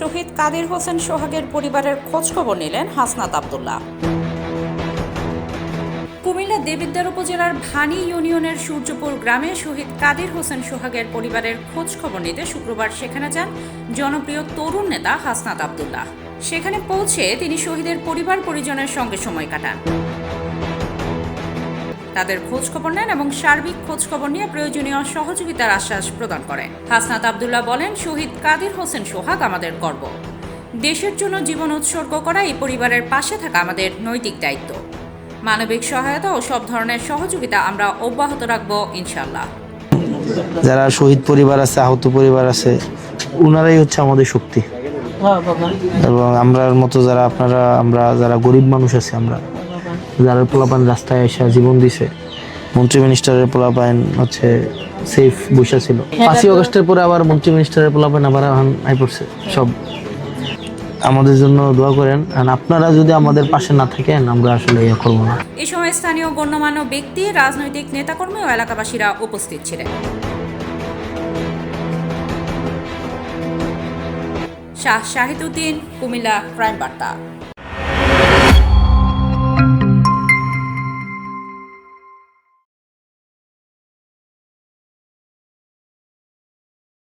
শহীদ কাদির হোসেন সোহাগের পরিবারের খোঁজখবর নিলেন হাসনাত আবদুল্লাহ। কুমিল্লা দেবিদ্বার উপজেলার ভানি ইউনিয়নের সূর্যপুর গ্রামে শহীদ কাদির হোসেন সোহাগের পরিবারের খোঁজ খবর নিতে শুক্রবার সেখানে যান জনপ্রিয় তরুণ নেতা হাসনাত আবদুল্লাহ। সেখানে পৌঁছে তিনি শহীদের পরিবার পরিজনের সঙ্গে সময় কাটান। তাদের খোঁজ খবর নেন এবং সার্বিক খোঁজ খবর নিয়ে প্রয়োজনীয় সহযোগিতার আশ্বাস প্রদান করেন। হাসনাত আবদুল্লাহ বলেন শহীদ কাদির হোসেন সোহাগ আমাদের গর্ব। দেশের জন্য জীবন উৎসর্গ করা এই পরিবারের পাশে থাকা আমাদের নৈতিক দায়িত্ব। মানবিক সহায়তা ও সব ধরনের সহযোগিতা আমরা অব্যাহত রাখব ইনশাল্লাহ যারা শহীদ পরিবার আছে আহত পরিবার আছে ওনারাই হচ্ছে আমাদের শক্তি। এবং আমরার মতো যারা আপনারা আমরা যারা গরিব মানুষ আছি আমরা যারা পোলাপান রাস্তায় এসে জীবন দিছে মন্ত্রী মিনিস্টারের পোলাপাইন হচ্ছে সেফ বসে ছিল। পাঁচই অগস্টের পরে আবার মন্ত্রী মিনিস্টারের পোলাপাইন আবার আই পড়ছে সব। আমাদের জন্য দোয়া করেন আর আপনারা যদি আমাদের পাশে না থাকেন আমরা আসলে ইয়ে করব না। এ সময় স্থানীয় গণ্যমান্য ব্যক্তি রাজনৈতিক নেতাকর্মী ও এলাকাবাসীরা উপস্থিত ছিলেন। শাহ শাহিদুদ্দিন কুমিল্লা ক্রাইম বার্তা।